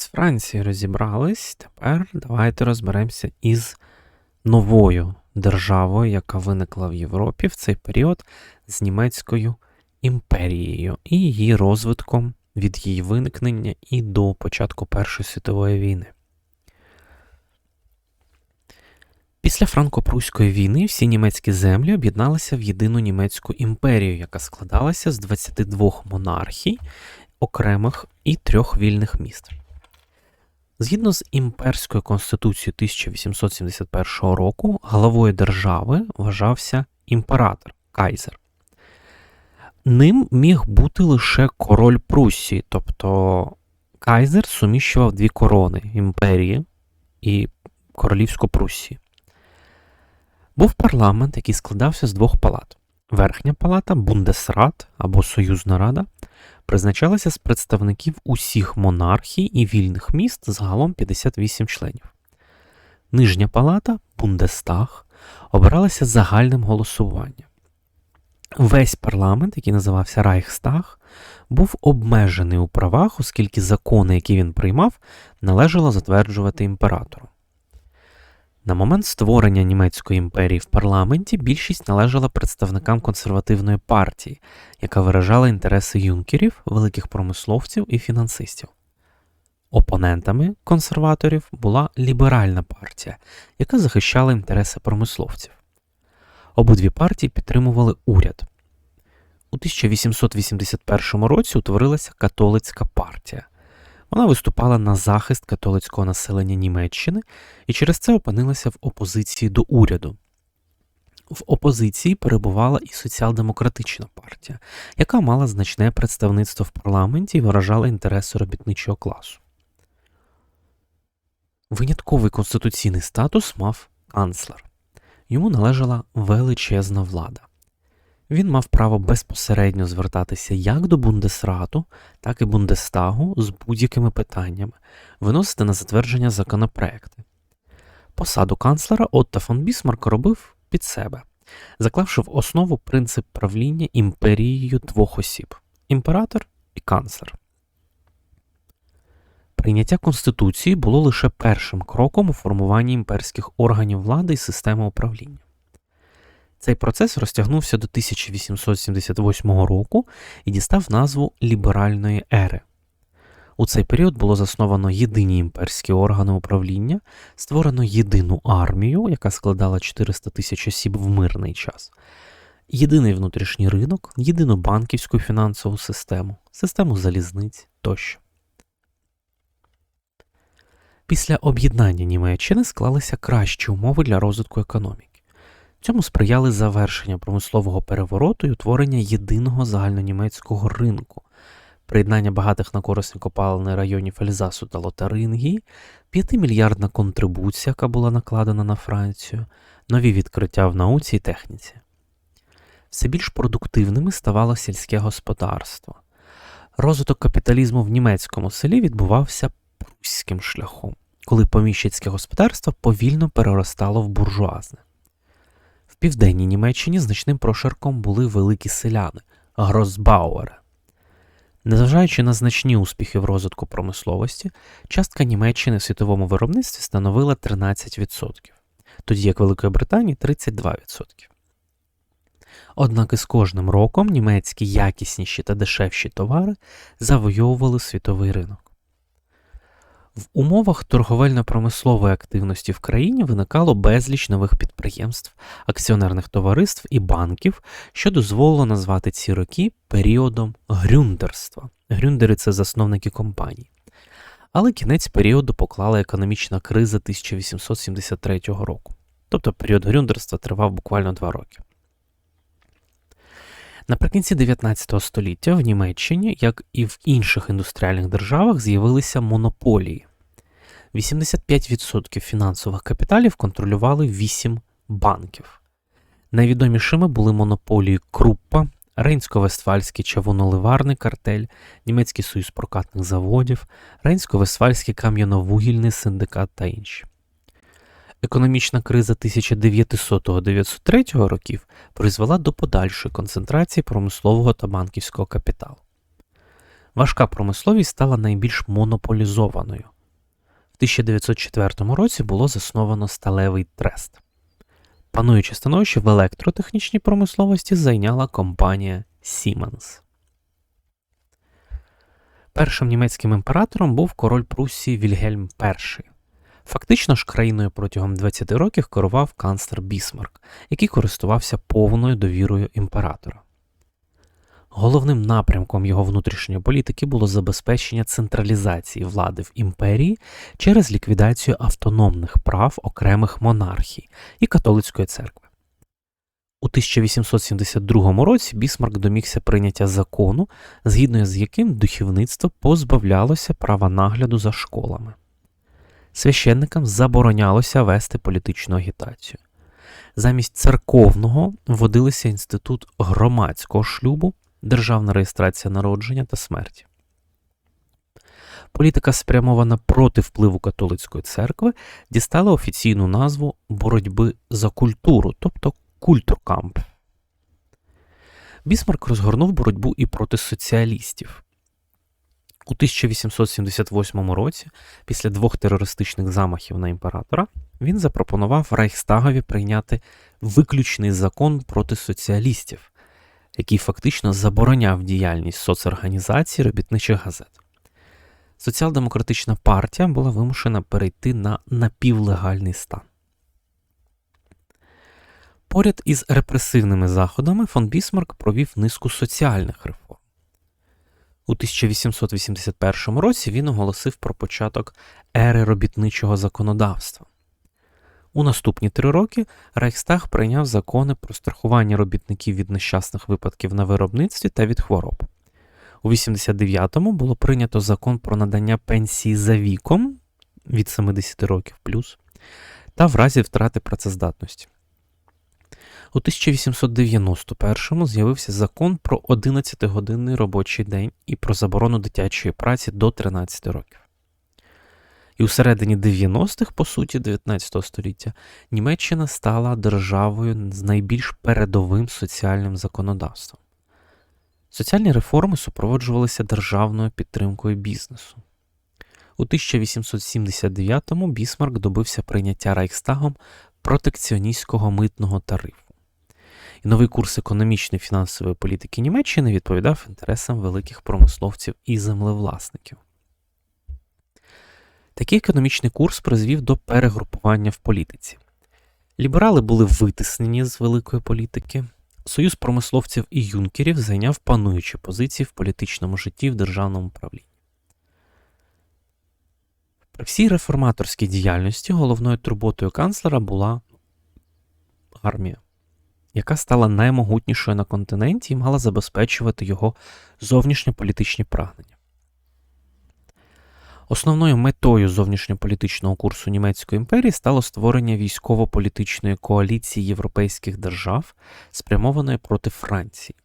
З Франції розібрались. Тепер давайте розберемося із новою державою, яка виникла в Європі в цей період з німецькою імперією і її розвитком від її виникнення і до початку Першої світової війни. Після Франко-Пруської війни всі німецькі землі об'єдналися в єдину німецьку імперію, яка складалася з 22 монархій, окремих і трьох вільних міст. Згідно з імперською конституцією 1871 року, главою держави вважався імператор кайзер. Ним міг бути лише король Пруссії, тобто кайзер суміщував дві корони імперії і королівську Пруссії. Був парламент, який складався з двох палат. Верхня палата Бундесрат або Союзна Рада призначалася з представників усіх монархій і вільних міст загалом 58 членів. Нижня палата Бундестаг обиралася загальним голосуванням. Весь парламент, який називався Райхстаг, був обмежений у правах, оскільки закони, які він приймав, належало затверджувати імператору. На момент створення Німецької імперії в парламенті більшість належала представникам консервативної партії, яка виражала інтереси юнкерів, великих промисловців і фінансистів. Опонентами консерваторів була ліберальна партія, яка захищала інтереси промисловців. Обидві партії підтримували уряд. У 1881 році утворилася католицька партія. Вона виступала на захист католицького населення Німеччини і через це опинилася в опозиції до уряду. В опозиції перебувала і соціал-демократична партія, яка мала значне представництво в парламенті і виражала інтереси робітничого класу. Винятковий конституційний статус мав канцлер. Йому належала величезна влада. Він мав право безпосередньо звертатися як до Бундесрату, так і Бундестагу з будь-якими питаннями, виносити на затвердження законопроекти. Посаду канцлера Отто фон Бісмарк робив під себе, заклавши в основу принцип правління імперією двох осіб імператор і канцлер. Прийняття Конституції було лише першим кроком у формуванні імперських органів влади і системи управління. Цей процес розтягнувся до 1878 року і дістав назву ліберальної ери. У цей період було засновано єдині імперські органи управління, створено єдину армію, яка складала 400 тисяч осіб в мирний час, єдиний внутрішній ринок, єдину банківську фінансову систему, систему залізниць тощо. Після об'єднання Німеччини склалися кращі умови для розвитку економіки. Цьому сприяли завершення промислового перевороту і утворення єдиного загальнонімецького ринку, приєднання багатих на корисні копалини районів Ельзасу та Лотарингії, 5-мільярдна контрибуція, яка була накладена на Францію, нові відкриття в науці і техніці. Все більш продуктивними ставало сільське господарство. Розвиток капіталізму в німецькому селі відбувався пруським шляхом, коли поміщицьке господарство повільно переростало в буржуазне південній Німеччині значним прошарком були великі селяни Гросбауери. Незважаючи на значні успіхи в розвитку промисловості, частка Німеччини в світовому виробництві становила 13%, тоді як Великої Британії 32%. Однак із кожним роком німецькі якісніші та дешевші товари завойовували світовий ринок. В умовах торговельно-промислової активності в країні виникало безліч нових підприємств, акціонерних товариств і банків, що дозволило назвати ці роки періодом грюндерства. Грюндери це засновники компаній. Але кінець періоду поклала економічна криза 1873 року. Тобто період грюндерства тривав буквально два роки. Наприкінці 19 століття в Німеччині, як і в інших індустріальних державах, з'явилися монополії. 85% фінансових капіталів контролювали 8 банків. Найвідомішими були монополії Круппа, Рейнсько-Вестфальський чавуноливарний картель, Німецький союз прокатних заводів, Рейнсько-Вестфальський кам'яновугільний синдикат та інші. Економічна криза 1900-903 років призвела до подальшої концентрації промислового та банківського капіталу. важка промисловість стала найбільш монополізованою. В 1904 році було засновано сталевий трест. Пануюче становище в електротехнічній промисловості зайняла компанія Siemens. Першим німецьким імператором був король Пруссії Вільгельм І. Фактично ж країною протягом 20 років керував канцлер Бісмарк, який користувався повною довірою імператора. Головним напрямком його внутрішньої політики було забезпечення централізації влади в імперії через ліквідацію автономних прав окремих монархій і католицької церкви. У 1872 році Бісмарк домігся прийняття закону, згідно з яким духовництво позбавлялося права нагляду за школами. Священникам заборонялося вести політичну агітацію. Замість церковного вводилися інститут громадського шлюбу, державна реєстрація народження та смерті. Політика, спрямована проти впливу католицької церкви, дістала офіційну назву боротьби за культуру, тобто культуркамп. Бісмарк розгорнув боротьбу і проти соціалістів. У 1878 році, після двох терористичних замахів на імператора, він запропонував Рейхстагові прийняти виключний закон проти соціалістів, який фактично забороняв діяльність соцорганізацій робітничих газет. Соціал-демократична партія була вимушена перейти на напівлегальний стан. Поряд із репресивними заходами фон Бісмарк провів низку соціальних реформ. У 1881 році він оголосив про початок ери робітничого законодавства. У наступні три роки Рейхстаг прийняв закони про страхування робітників від нещасних випадків на виробництві та від хвороб. У 89-му було прийнято закон про надання пенсії за віком від 70 років плюс та в разі втрати працездатності. У 1891-му з'явився закон про 11-годинний робочий день і про заборону дитячої праці до 13 років. І у середині 90-х, по суті, 19 століття, Німеччина стала державою з найбільш передовим соціальним законодавством. Соціальні реформи супроводжувалися державною підтримкою бізнесу. У 1879-му Бісмарк добився прийняття Райхстагом протекціоністського митного тарифу і новий курс економічної фінансової політики Німеччини відповідав інтересам великих промисловців і землевласників. Такий економічний курс призвів до перегрупування в політиці. Ліберали були витиснені з великої політики, Союз промисловців і юнкерів зайняв пануючі позиції в політичному житті в державному управлінні. При всій реформаторській діяльності головною турботою канцлера була армія яка стала наймогутнішою на континенті і мала забезпечувати його зовнішньополітичні прагнення. Основною метою зовнішньополітичного курсу Німецької імперії стало створення військово-політичної коаліції європейських держав, спрямованої проти Франції.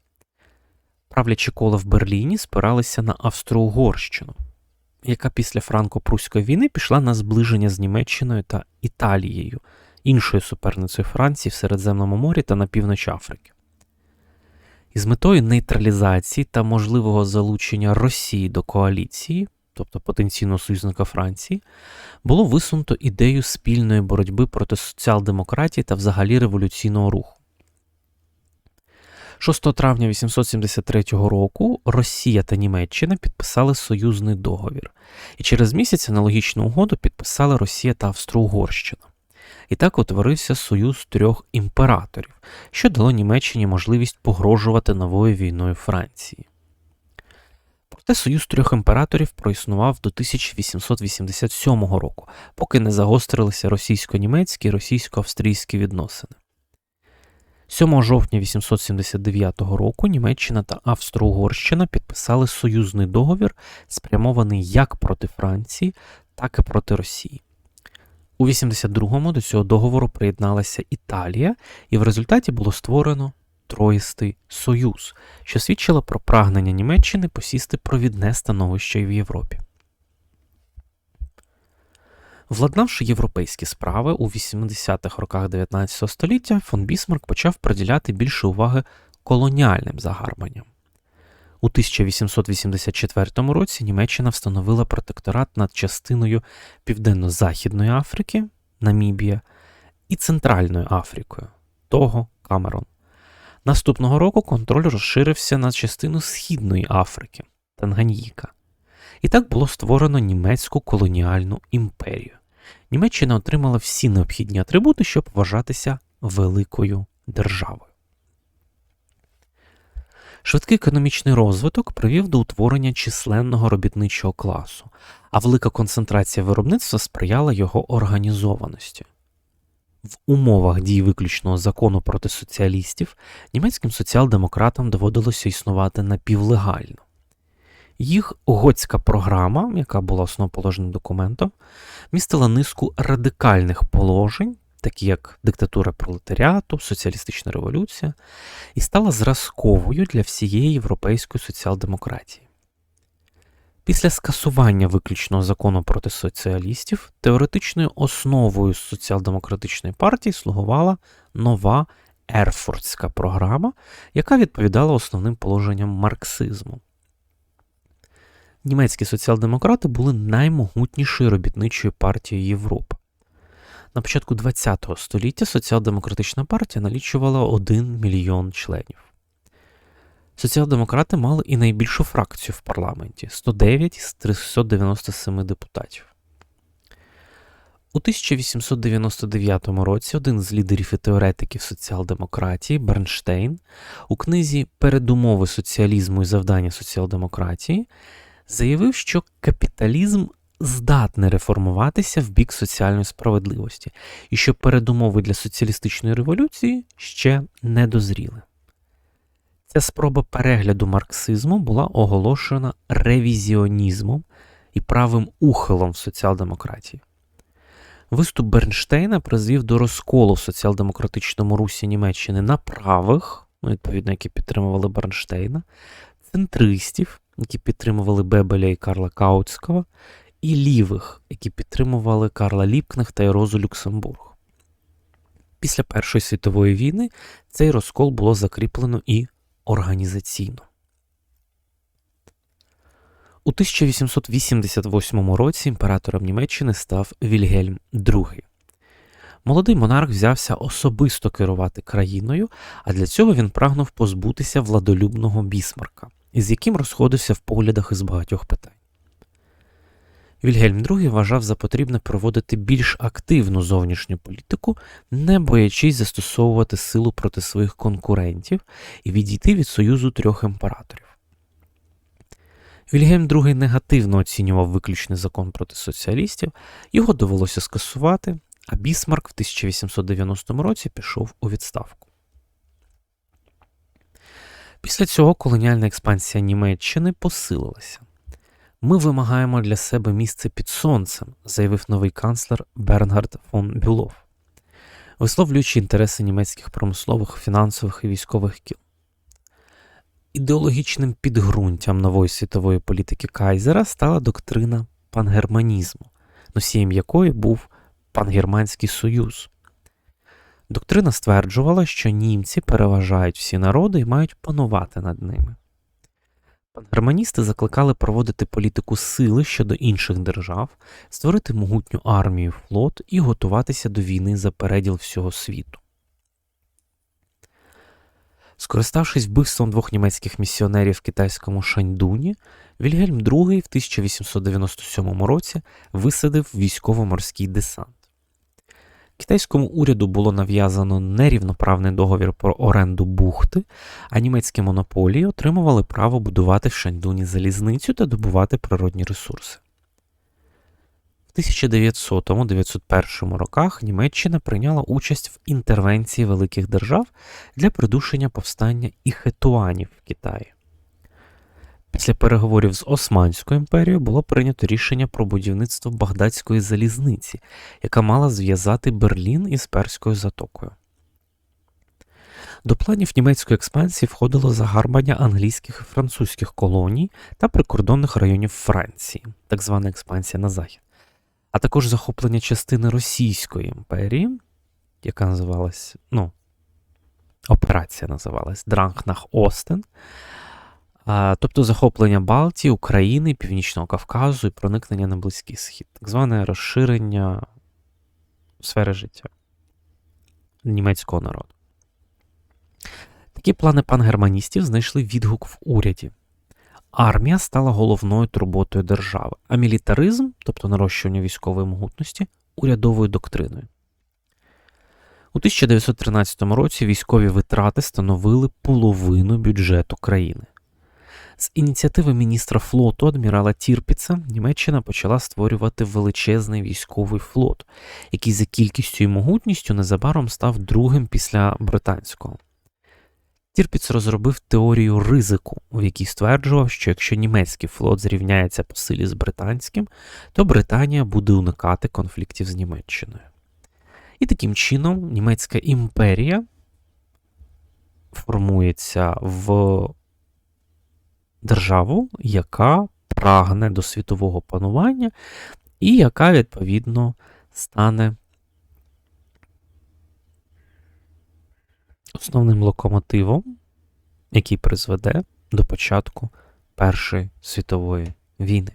Правлячі кола в Берліні спиралися на Австро-Угорщину, яка після Франко-Пруської війни пішла на зближення з Німеччиною та Італією, іншою суперницею Франції в Середземному морі та на північ Африки. Із метою нейтралізації та можливого залучення Росії до коаліції, тобто потенційного союзника Франції, було висунуто ідею спільної боротьби проти соціал-демократії та взагалі революційного руху. 6 травня 873 року Росія та Німеччина підписали союзний договір, і через місяць аналогічну угоду підписали Росія та Австро-Угорщина. І так утворився союз трьох імператорів, що дало Німеччині можливість погрожувати новою війною Франції. Проте союз трьох імператорів проіснував до 1887 року, поки не загострилися російсько-німецькі і російсько-австрійські відносини. 7 жовтня 879 року Німеччина та Австро-Угорщина підписали союзний договір, спрямований як проти Франції, так і проти Росії. У 82-му до цього договору приєдналася Італія, і в результаті було створено Троїстий Союз, що свідчило про прагнення Німеччини посісти провідне становище в Європі. Владнавши європейські справи у 80-х роках 19 століття, фон Бісмарк почав приділяти більше уваги колоніальним загарбанням. У 1884 році Німеччина встановила протекторат над частиною Південно-Західної Африки, Намібія, і Центральною Африкою, того Камерон. Наступного року контроль розширився на частину Східної Африки, Танганьїка. І так було створено німецьку колоніальну імперію. Німеччина отримала всі необхідні атрибути, щоб вважатися великою державою. Швидкий економічний розвиток привів до утворення численного робітничого класу, а велика концентрація виробництва сприяла його організованості. В умовах дії виключного закону проти соціалістів німецьким соціал-демократам доводилося існувати напівлегально. Їх готська програма, яка була основоположним документом, містила низку радикальних положень, такі як диктатура пролетаріату, соціалістична революція, і стала зразковою для всієї європейської соціал-демократії. Після скасування виключного закону проти соціалістів теоретичною основою соціал-демократичної партії слугувала нова Ерфуртська програма, яка відповідала основним положенням марксизму. Німецькі соціал-демократи були наймогутнішою робітничою партією Європи. На початку ХХ століття соціал-демократична партія налічувала 1 мільйон членів. Соціал-демократи мали і найбільшу фракцію в парламенті 109 з 397 депутатів. У 1899 році один з лідерів і теоретиків соціал-демократії Бернштейн у книзі Передумови соціалізму і завдання соціал-демократії заявив, що капіталізм здатний реформуватися в бік соціальної справедливості, і що передумови для соціалістичної революції ще не дозріли. Ця спроба перегляду марксизму була оголошена ревізіонізмом і правим ухилом в соціал-демократії. Виступ Бернштейна призвів до розколу в соціал-демократичному русі Німеччини на правих, ну, відповідно, які підтримували Бернштейна, центристів, які підтримували Бебеля і Карла Каутського, і лівих, які підтримували Карла Ліпкнехта і Розу Люксембург. Після Першої світової війни цей розкол було закріплено і організаційно. У 1888 році імператором Німеччини став Вільгельм II. Молодий монарх взявся особисто керувати країною, а для цього він прагнув позбутися владолюбного бісмарка, із яким розходився в поглядах із багатьох питань. Вільгельм II вважав за потрібне проводити більш активну зовнішню політику, не боячись застосовувати силу проти своїх конкурентів і відійти від союзу трьох імператорів. Вільгельм II негативно оцінював виключний закон проти соціалістів, його довелося скасувати, а Бісмарк в 1890 році пішов у відставку. Після цього колоніальна експансія Німеччини посилилася. Ми вимагаємо для себе місце під сонцем, заявив новий канцлер Бернгард фон Бюлов, висловлюючи інтереси німецьких промислових, фінансових і військових кіл. Ідеологічним підґрунтям нової світової політики Кайзера стала доктрина пангерманізму, носієм якої був Пангерманський Союз. Доктрина стверджувала, що німці переважають всі народи і мають панувати над ними. Пангерманісти закликали проводити політику сили щодо інших держав, створити могутню армію флот і готуватися до війни за переділ всього світу. Скориставшись вбивством двох німецьких місіонерів в китайському Шаньдуні, Вільгельм II в 1897 році висадив військово-морський десант. Китайському уряду було нав'язано нерівноправний договір про оренду бухти, а німецькі монополії отримували право будувати в Шаньдуні залізницю та добувати природні ресурси. В 1900-901 роках Німеччина прийняла участь в інтервенції великих держав для придушення повстання іхетуанів в Китаї. Після переговорів з Османською імперією було прийнято рішення про будівництво Багдадської залізниці, яка мала зв'язати Берлін із Перською затокою. До планів німецької експансії входило загарбання англійських і французьких колоній та прикордонних районів Франції, так звана експансія на захід, а також захоплення частини Російської імперії, яка називалась, ну, операція називалась Дранхнах Остен тобто захоплення Балтії, України, Північного Кавказу і проникнення на Близький Схід, так зване розширення сфери життя німецького народу. Такі плани пангерманістів знайшли відгук в уряді. Армія стала головною турботою держави, а мілітаризм, тобто нарощування військової могутності, урядовою доктриною. У 1913 році військові витрати становили половину бюджету країни. З ініціативи міністра флоту адмірала Тірпіца Німеччина почала створювати величезний військовий флот, який за кількістю і могутністю незабаром став другим після британського. Тірпіц розробив теорію ризику, у якій стверджував, що якщо німецький флот зрівняється по силі з британським, то Британія буде уникати конфліктів з Німеччиною. І таким чином німецька імперія формується в державу, яка прагне до світового панування, і яка, відповідно, стане основним локомотивом, який призведе до початку Першої світової війни.